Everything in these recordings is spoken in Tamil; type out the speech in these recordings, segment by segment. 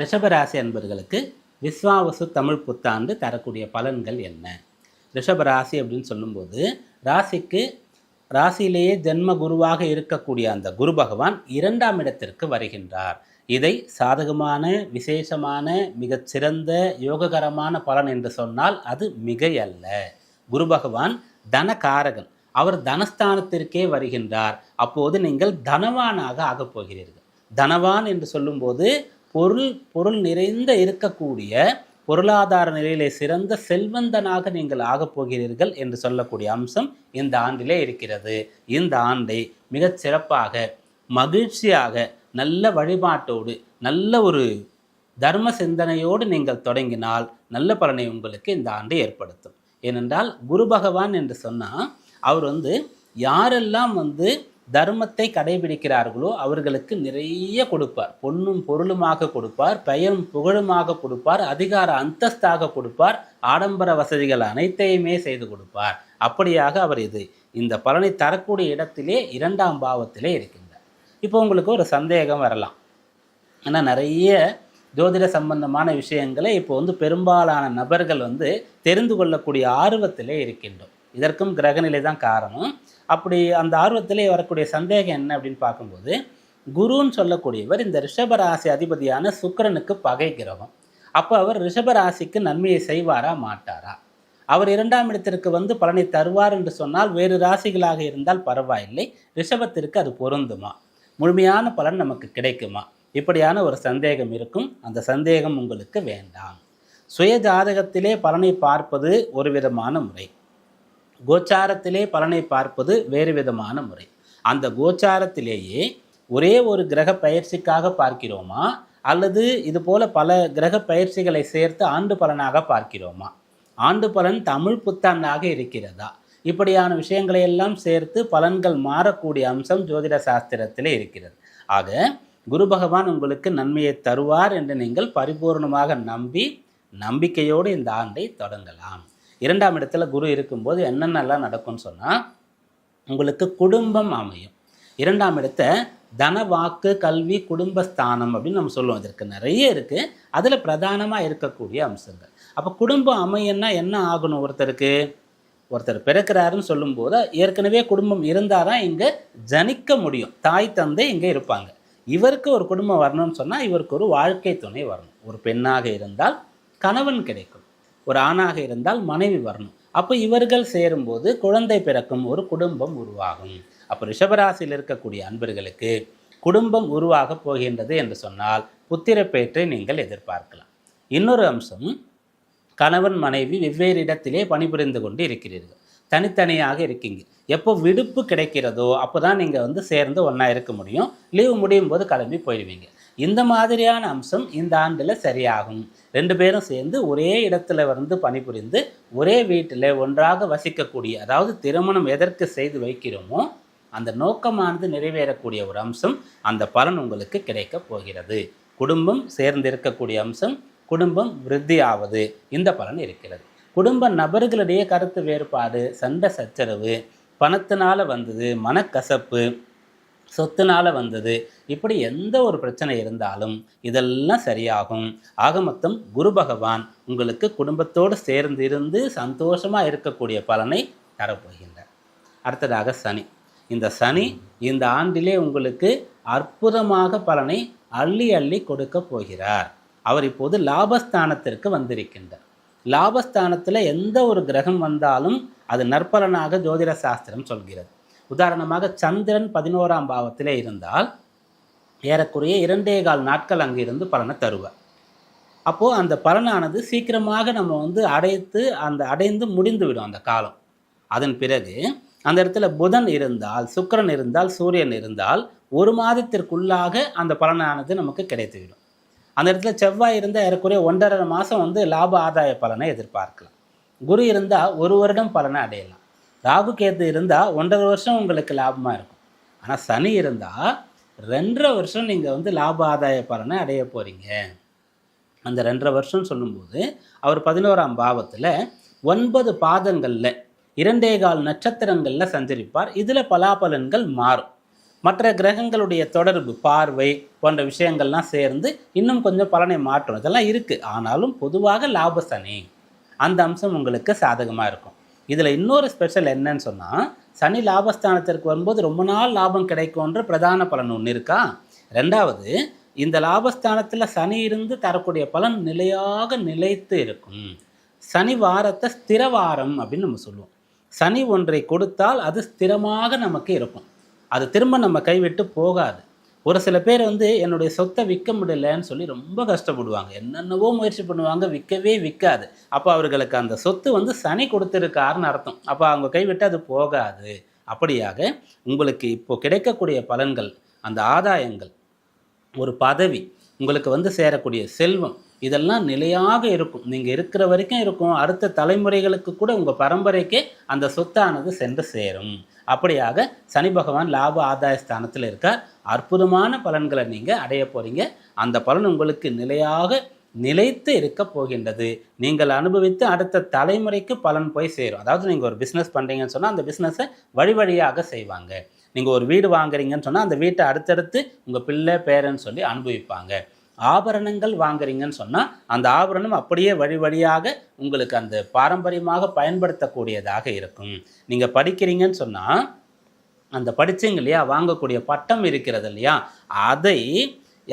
ரிஷபராசி அன்பர்களுக்கு விஸ்வாவசு தமிழ் புத்தாண்டு தரக்கூடிய பலன்கள் என்ன? ரிஷபராசி அப்படின்னு சொல்லும்போது ராசிக்கு ராசியிலேயே ஜென்ம குருவாக இருக்கக்கூடிய அந்த குரு பகவான் இரண்டாம் இடத்திற்கு வருகின்றார். இதை சாதகமான விசேஷமான மிகச்சிறந்த யோககரமான பலன் என்று சொன்னால் அது மிகையல்ல. குரு பகவான் தனகாரகன். அவர் தனஸ்தானத்திற்கே வருகின்றார். அப்போது நீங்கள் தனவானாக ஆகப் போகிறீர்கள். தனவான் என்று சொல்லும்போது பொருள் பொருள் நிறைந்த இருக்கக்கூடிய பொருளாதார நிலையிலே சிறந்த செல்வந்தனாக நீங்கள் ஆகப் போகிறீர்கள் என்று சொல்லக்கூடிய அம்சம் இந்த ஆண்டிலே இருக்கிறது. இந்த ஆண்டை மிகச் சிறப்பாக மகிழ்ச்சியாக நல்ல வழிபாட்டோடு நல்ல ஒரு தர்ம சிந்தனையோடு நீங்கள் தொடங்கினால் நல்ல பலனை உங்களுக்கு இந்த ஆண்டு ஏற்படுத்தும். ஏனென்றால் குரு பகவான் என்று சொன்னால் அவர் வந்து யாரெல்லாம் வந்து தர்மத்தை கடைபிடிக்கிறார்களோ அவர்களுக்கு நிறைய கொடுப்பார். பொன்னும் பொருளுமாக கொடுப்பார் பெயரும் புகழுமாக கொடுப்பார் அதிகார அந்தஸ்தாக கொடுப்பார் ஆடம்பர வசதிகள் அனைத்தையுமே செய்து கொடுப்பார். அப்படியாக அவர் இது இந்த பலனை தரக்கூடிய இடத்திலே இரண்டாம் பாவத்திலே இருக்கின்றார். இப்போ உங்களுக்கு ஒரு சந்தேகம் வரலாம். ஏன்னா நிறைய ஜோதிட சம்பந்தமான விஷயங்களை இப்போ வந்து பெரும்பாலான நபர்கள் வந்து தெரிந்து கொள்ளக்கூடிய ஆர்வத்திலே இருக்கின்றோம். இதற்கும் கிரகநிலை தான் காரணம். அப்படி அந்த ஆர்வத்திலே வரக்கூடிய சந்தேகம் என்ன அப்படின்னு பார்க்கும்போது குருன்னு சொல்லக்கூடியவர் இந்த ரிஷபராசி அதிபதியான சுக்கரனுக்கு பகை கிரகம். அப்போ அவர் ரிஷபராசிக்கு நன்மையை செய்வாரா மாட்டாரா? அவர் இரண்டாம் இடத்திற்கு வந்து பலனை தருவார் என்று சொன்னால் வேறு ராசிகளாக இருந்தால் பரவாயில்லை. ரிஷபத்திற்கு அது பொருந்துமா? முழுமையான பலன் நமக்கு கிடைக்குமா? இப்படியான ஒரு சந்தேகம் இருக்கும். அந்த சந்தேகம் உங்களுக்கு வேண்டாம். சுய ஜாதகத்திலே பலனை பார்ப்பது ஒரு விதமான முறை. கோச்சாரத்திலே பலனை பார்ப்பது வேறு விதமான முறை. அந்த கோச்சாரத்திலேயே ஒரே ஒரு கிரக பயிற்சிக்காக பார்க்கிறோமா? அல்லது இது போல பல கிரக பயிற்சிகளை சேர்த்து ஆண்டு பலனாக பார்க்கிறோமா? ஆண்டு பலன் தமிழ் புத்தாண்டாக இருக்கிறதா? இப்படியான விஷயங்களை எல்லாம் சேர்த்து பலன்கள் மாறக்கூடிய அம்சம் ஜோதிட சாஸ்திரத்தில் இருக்கிறது. ஆக குரு பகவான் உங்களுக்கு நன்மையை தருவார் என்று நீங்கள் பரிபூர்ணமாக நம்பி நம்பிக்கையோடு இந்த ஆண்டை தொடங்கலாம். இரண்டாம் இடத்துல குரு இருக்கும்போது என்னென்னலாம் நடக்கும்னு சொன்னால் உங்களுக்கு குடும்பம் அமையும். இரண்டாம் இடத்த தன வாக்கு கல்வி குடும்பஸ்தானம் அப்படின்னு நம்ம சொல்லுவோம். இதற்கு நிறைய இருக்குது அதில் பிரதானமாக இருக்கக்கூடிய அம்சங்கள். அப்போ குடும்பம் அமையன்னா என்ன ஆகணும் ஒருத்தருக்கு? ஒருத்தர் பிறக்கிறாருன்னு சொல்லும்போது ஏற்கனவே குடும்பம் இருந்தால் தான் இங்கே ஜனிக்க முடியும். தாய் தந்தை இங்கே இருப்பாங்க. இவருக்கு ஒரு குடும்பம் வரணும்னு சொன்னால் இவருக்கு ஒரு வாழ்க்கை துணை வரணும். ஒரு பெண்ணாக இருந்தால் கணவன் கிடைக்கும். ஒரு ஆணாக இருந்தால் மனைவி வரணும். அப்போ இவர்கள் சேரும்போது குழந்தை பிறக்கும் ஒரு குடும்பம் உருவாகும். அப்போ ரிஷபராசியில் இருக்கக்கூடிய அன்பர்களுக்கு குடும்பம் உருவாக போகின்றது என்று சொன்னால் புத்திரப்பேற்றை நீங்கள் எதிர்பார்க்கலாம். இன்னொரு அம்சம் கணவன் மனைவி வெவ்வேறு இடத்திலே பணிபுரிந்து கொண்டு இருக்கிறீர்கள். தனித்தனியாக இருக்கீங்க. எப்போ விடுப்பு கிடைக்கிறதோ அப்போ தான் நீங்கள் வந்து சேர்ந்து ஒன்றா இருக்க முடியும். லீவு முடியும் போது கிளம்பி போயிடுவீங்க. இந்த மாதிரியான அம்சம் இந்த ஆண்டில் சரியாகும். ரெண்டு பேரும் சேர்ந்து ஒரே இடத்துல வந்து பணிபுரிந்து ஒரே வீட்டில் ஒன்றாக வசிக்கக்கூடிய அதாவது திருமணம் எதற்கு செய்து வைக்கிறோமோ அந்த நோக்கமானது நிறைவேறக்கூடிய ஒரு அம்சம் அந்த பலன் உங்களுக்கு கிடைக்கப் போகிறது. குடும்பம் சேர்ந்து இருக்கக்கூடிய அம்சம் குடும்பம் விருத்தியாவது இந்த பலன் இருக்கிறது. குடும்ப நபர்களிடையே கருத்து வேறுபாடு சண்டை சச்சரவு பணத்தினால வந்தது மனக்கசப்பு சொத்துனால் வந்தது. இப்படி எந்த ஒரு பிரச்சனை இருந்தாலும் இதெல்லாம் சரியாகும். ஆக மொத்தம் குரு பகவான் உங்களுக்கு குடும்பத்தோடு சேர்ந்து இருந்து சந்தோஷமாக இருக்கக்கூடிய பலனை தரப்போகின்றார். அடுத்ததாக சனி. இந்த சனி இந்த ஆண்டிலே உங்களுக்கு அற்புதமாக பலனை அள்ளி அள்ளி கொடுக்க போகிறார். அவர் இப்போது லாபஸ்தானத்திற்கு வந்திருக்கின்றார். லாபஸ்தானத்தில் எந்த ஒரு கிரகம் வந்தாலும் அது நற்பலனாக ஜோதிட சாஸ்திரம் சொல்கிறது. உதாரணமாக சந்திரன் பதினோராம் பாவத்திலே இருந்தால் ஏறக்குறைய இரண்டே கால் நாட்கள் அங்கே இருந்து பலனை தருவார். அப்போது அந்த பலனானது சீக்கிரமாக நம்ம வந்து அடைத்து அந்த அடைந்து முடிந்து விடும் அந்த காலம். அதன் பிறகு அந்த இடத்துல புதன் இருந்தால் சுக்கிரன் இருந்தால் சூரியன் இருந்தால் ஒரு மாதத்திற்குள்ளாக அந்த பலனானது நமக்கு கிடைத்துவிடும். அந்த இடத்துல செவ்வாய் இருந்தால் ஏறக்குறைய ஒன்றரை மாதம் வந்து லாப ஆதாய பலனை எதிர்பார்க்கலாம். குரு இருந்தால் ஒரு வருடம் பலனை அடையலாம். ராகு கேது இருந்தால் ஒன்றரை வருஷம் உங்களுக்கு லாபமாக இருக்கும். ஆனால் சனி இருந்தால் ரெண்டரை வருஷம் நீங்கள் வந்து லாப ஆதாய பலனை அடைய போகிறீங்க அந்த ரெண்டரை வருஷம் சொல்லும்போது அவர் பதினோராம் பாவத்தில் ஒன்பது பாதங்களில் இரண்டே கால் நட்சத்திரங்களில் சஞ்சரிப்பார். இதில் பலாபலன்கள் மாறும். மற்ற கிரகங்களுடைய தொடர்பு பார்வை போன்ற விஷயங்கள்லாம் சேர்ந்து இன்னும் கொஞ்சம் பலனை மாற்றும். இதெல்லாம் இருக்குது ஆனாலும் பொதுவாக லாப சனி. அந்த அம்சம் உங்களுக்கு சாதகமாக இருக்கும். இதில் இன்னொரு ஸ்பெஷல் என்னன்னு சொன்னால் சனி லாபஸ்தானத்திற்கு வரும்போது ரொம்ப நாள் லாபம் கிடைக்கும்ன்ற பிரதான பலன் ஒன்று இருக்கா? ரெண்டாவது இந்த லாபஸ்தானத்தில் சனி இருந்து தரக்கூடிய பலன் நிலையாக நிலைத்து இருக்கும். சனி வாரத்தை ஸ்திர வாரம் அப்படின்னு நம்ம சொல்லுவோம். சனி ஒன்றை கொடுத்தால் அது ஸ்திரமாக நமக்கு இருக்கும். அது திரும்ப நம்ம கைவிட்டு போகாது. ஒரு சில பேர் வந்து என்னுடைய சொத்தை விற்க முடியலன்னு சொல்லி ரொம்ப கஷ்டப்படுவாங்க. என்னென்னவோ முயற்சி பண்ணுவாங்க விற்கவே விற்காது. அப்போ அவர்களுக்கு அந்த சொத்து வந்து சனி கொடுத்துருக்காருன்னு அர்த்தம். அப்போ அவங்க கைவிட்டு அது போகாது. அப்படியாக உங்களுக்கு இப்போ கிடைக்கக்கூடிய பலன்கள் அந்த ஆதாயங்கள் ஒரு பதவி உங்களுக்கு வந்து சேரக்கூடிய செல்வம் இதெல்லாம் நிலையாக இருக்கும். நீங்கள் இருக்கிற வரைக்கும் இருக்கும். அடுத்த தலைமுறைகளுக்கு கூட உங்கள் பரம்பரைக்கே அந்த சொத்தானது சென்று சேரும். அப்படியாக சனி பகவான் லாப ஆதாய ஸ்தானத்தில் இருக்கார். அற்புதமான பலன்களை நீங்கள் அடைய போகிறீங்க அந்த பலன் உங்களுக்கு நிலையாக நிலைத்து இருக்க போகின்றது. நீங்கள் அனுபவித்து அடுத்த தலைமுறைக்கு பலன் போய் சேரும். அதாவது நீங்கள் ஒரு பிஸ்னஸ் பண்ணுறீங்கன்னு சொன்னால் அந்த பிஸ்னஸை வழி வழியாக செய்வாங்க. நீங்கள் ஒரு வீடு வாங்குறீங்கன்னு சொன்னால் அந்த வீட்டை அடுத்தடுத்து உங்கள் பிள்ளை பேரன்னு சொல்லி அனுபவிப்பாங்க. ஆபரணங்கள் வாங்குறீங்கன்னு சொன்னால் அந்த ஆபரணம் அப்படியே வழி வழியாக உங்களுக்கு அந்த பாரம்பரியமாக பயன்படுத்தக்கூடியதாக இருக்கும். நீங்கள் படிக்கிறீங்கன்னு சொன்னால் அந்த படித்தீங்க இல்லையா வாங்கக்கூடிய பட்டம் இருக்கிறது இல்லையா அதை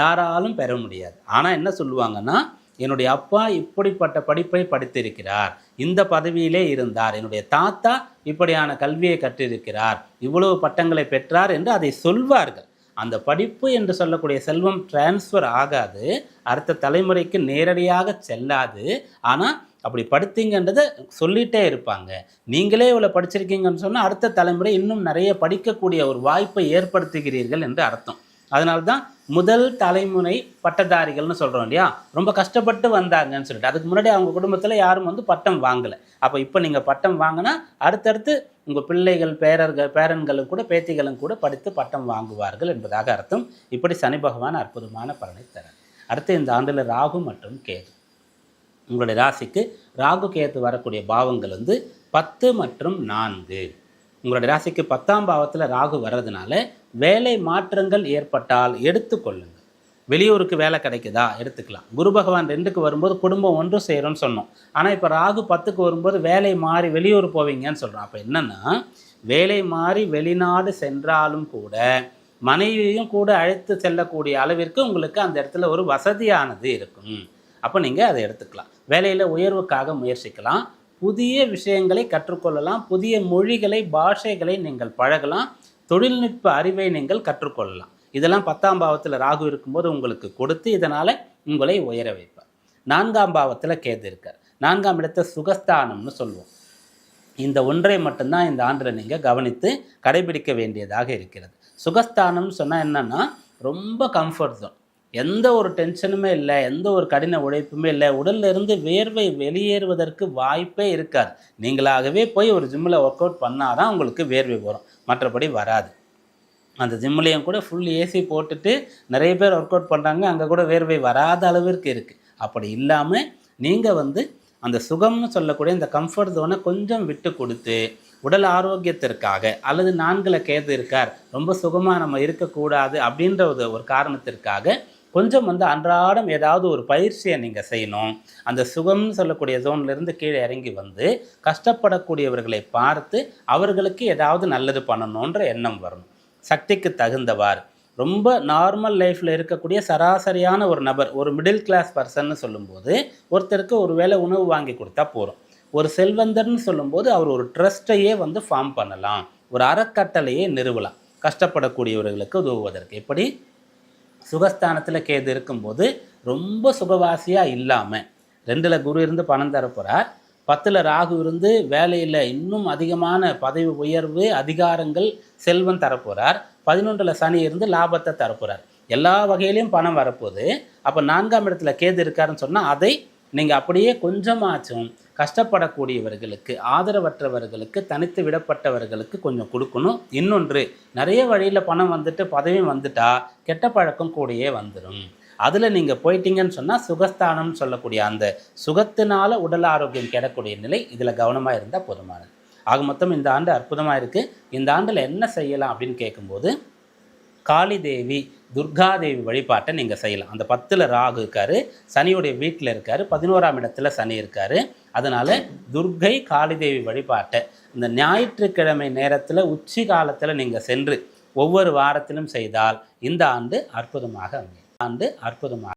யாராலும் பெற முடியாது. ஆனால் என்ன சொல்லுவாங்கன்னா என்னுடைய அப்பா இப்படிப்பட்ட படிப்பை படித்திருக்கிறார். இந்த பதவியிலே இருந்தார். என்னுடைய தாத்தா இப்படியான கல்வியை கற்றிருக்கிறார். இவ்வளவு பட்டங்களை பெற்றார் என்று அதை சொல்வார்கள். அந்த படிப்பு என்று சொல்லக்கூடிய செல்வம் டிரான்ஸ்ஃபர் ஆகாது. அடுத்த தலைமுறைக்கு நேரடியாக செல்லாது. ஆனால் அப்படி படித்தீங்கன்றதை சொல்லிகிட்டே இருப்பாங்க. நீங்களே இவ்வளோ படிச்சிருக்கீங்கன்னு சொன்னால் அடுத்த தலைமுறை இன்னும் நிறைய படிக்கக்கூடிய ஒரு வாய்ப்பை ஏற்படுத்துகிறீர்கள் என்று அர்த்தம். அதனால தான் முதல் தலைமுறை பட்டதாரிகள்னு சொல்கிறோம் இல்லையா? ரொம்ப கஷ்டப்பட்டு வந்தாங்கன்னு சொல்லிட்டு அதுக்கு முன்னாடி அவங்க குடும்பத்தில் யாரும் வந்து பட்டம் வாங்கலை. அப்போ இப்போ நீங்கள் பட்டம் வாங்கினா அடுத்தடுத்து உங்கள் பிள்ளைகள் பேரர்கள் பேரன்களும் கூட பேத்திகளும் கூட படித்து பட்டம் வாங்குவார்கள் என்பதாக அர்த்தம். இப்படி சனி பகவான் அற்புதமான பலனை தரார். அடுத்து இந்த ஆண்டில் ராகு மற்றும் கேது. உங்களுடைய ராசிக்கு ராகு கேது வரக்கூடிய பாவங்கள் வந்து பத்து மற்றும் நான்கு. உங்களுடைய ராசிக்கு பத்தாம் பாவத்தில் ராகு வர்றதுனால வேலை மாற்றங்கள் ஏற்பட்டால் எடுத்துக்கொள்ளுங்கள். வெளியூருக்கு வேலை கிடைக்குதா? எடுத்துக்கலாம். குரு பகவான் ரெண்டுக்கு வரும்போது குடும்பம் ஒன்று செய்கிறோன்னு சொன்னோம். ஆனால் இப்போ ராகு பத்துக்கு வரும்போது வேலை மாறி வெளியூர் போவீங்கன்னு சொல்கிறோம் அப்போ என்னென்னா வேலை மாறி வெளிநாடு சென்றாலும் கூட மனைவியும் கூட அழைத்து செல்லக்கூடிய அளவிற்கு உங்களுக்கு அந்த இடத்துல ஒரு வசதியானது இருக்கும். அப்போ நீங்கள் அதை எடுத்துக்கலாம். வேலையில் உயர்வுக்காக முயற்சிக்கலாம். புதிய விஷயங்களை கற்றுக்கொள்ளலாம். புதிய மொழிகளை பாஷைகளை நீங்கள் பழகலாம். தொழில்நுட்ப அறிவை நீங்கள் கற்றுக்கொள்ளலாம். இதெல்லாம் பத்தாம் பாவத்தில் ராகு இருக்கும்போது உங்களுக்கு கொடுத்து இதனால் உங்களை உயர வைப்பார். நான்காம் பாவத்தில் கேது இருக்கார். நான்காம் இடத்தை சுகஸ்தானம்னு சொல்லுவோம். இந்த ஒன்றை மட்டும்தான் இந்த ஆண்டில் நீங்கள் கவனித்து கடைபிடிக்க வேண்டியதாக இருக்கிறது. சுகஸ்தானம்னு சொன்னால் என்னென்னா ரொம்ப கம்ஃபர்ட் ஜோன் எந்த ஒரு டென்ஷனுமே இல்லை எந்த ஒரு கடின உழைப்புமே இல்லை உடல்ல இருந்து வேர்வை வெளியேறுவதற்கு வாய்ப்பே இருக்காது. நீங்களாகவே போய் ஒரு ஜிம்மில் ஒர்க் அவுட் பண்ணாதான் உங்களுக்கு வேர்வை வரும். மற்றபடி வராது. அந்த ஜிம்லேயும் கூட ஃபுல் ஏசி போட்டுட்டு நிறைய பேர் ஒர்க் அவுட் பண்ணுறாங்க அங்கே கூட வேர்வை வராத அளவிற்கு இருக்குது அப்படி இல்லாமல் நீங்கள் வந்து அந்த சுகம்னு சொல்லக்கூடிய இந்த கம்ஃபர்ட் ஜோனை கொஞ்சம் விட்டு கொடுத்து உடல் ஆரோக்கியத்திற்காக அல்லது நான்கில் கேது இருக்கார் ரொம்ப சுகமாக நம்ம இருக்கக்கூடாது அப்படின்ற ஒரு ஒரு காரணத்திற்காக கொஞ்சம் வந்து அன்றாடம் ஏதாவது ஒரு பயிற்சியை நீங்கள் செய்யணும். அந்த சுகம்னு சொல்லக்கூடிய ஜோன்லேருந்து கீழே இறங்கி வந்து கஷ்டப்படக்கூடியவர்களை பார்த்து அவர்களுக்கு ஏதாவது நல்லது பண்ணணுன்ற எண்ணம் வரணும். சக்திக்கு தகுந்தவார் ரொம்ப நார்மல் லைஃப்பில் இருக்கக்கூடிய சராசரியான ஒரு நபர் ஒரு மிடில் கிளாஸ் பர்சன்னு சொல்லும்போது ஒருத்தருக்கு ஒரு வேளை உணவு வாங்கி கொடுத்தா போகிறோம் ஒரு செல்வந்தர்னு சொல்லும்போது அவர் ஒரு ட்ரஸ்ட்டையே வந்து ஃபார்ம் பண்ணலாம். ஒரு அறக்கட்டளையே நிறுவலாம். கஷ்டப்படக்கூடியவர்களுக்கு உதவுவதற்கு. எப்படி? சுகஸ்தானத்தில் கேது இருக்கும்போது ரொம்ப சுகவாசியாக இல்லாமல் ரெண்டில் குரு இருந்து பணம் தரப்போகிறார் பத்தில் ராகு இருந்து வேலையில் இன்னும் அதிகமான பதவி உயர்வு அதிகாரங்கள் செல்வம் தரப்போகிறார் பதினொன்றில் சனி இருந்து லாபத்தை தரப்போகிறார் எல்லா வகையிலையும் பணம் வரப்போகுது. அப்போ நான்காம் இடத்துல கேது இருக்காருன்னு சொன்னால் அதை நீங்கள் அப்படியே கொஞ்சமாச்சும் கஷ்டப்படக்கூடியவர்களுக்கு ஆதரவற்றவர்களுக்கு தனித்து விடப்பட்டவர்களுக்கு கொஞ்சம் கொடுக்கணும். இன்னொன்று நிறைய வழியில் பணம் வந்துட்டு பதவி வந்துட்டால் கெட்ட பழக்கம் கூடயே வந்துடும் அதில் நீங்கள் போயிட்டீங்கன்னு சொன்னால் சுகஸ்தானம்னு சொல்லக்கூடிய அந்த சுகத்தினால உடல் ஆரோக்கியம் கிடக்கூடிய நிலை இதில் கவனமாக இருந்தால் போதுமானது. ஆக மொத்தம் இந்த ஆண்டு அற்புதமாக இருக்குது இந்த ஆண்டில் என்ன செய்யலாம் அப்படின்னு கேட்கும்போது காளி தேவி துர்காதேவி வழிபாட்டை நீங்கள் செய்யலாம். அந்த பத்தில் ராகு இருக்கார் சனியுடைய வீட்டில் இருக்கார் பதினோராம் இடத்துல சனி இருக்கார். அதனால் துர்கை காளிதேவி வழிபாட்டை இந்த ஞாயிற்றுக்கிழமை நேரத்தில் உச்சி காலத்தில் நீங்கள் சென்று ஒவ்வொரு வாரத்திலும் செய்தால் இந்த ஆண்டு அற்புதமாக அமையும். ஆண்டு அற்புதமாக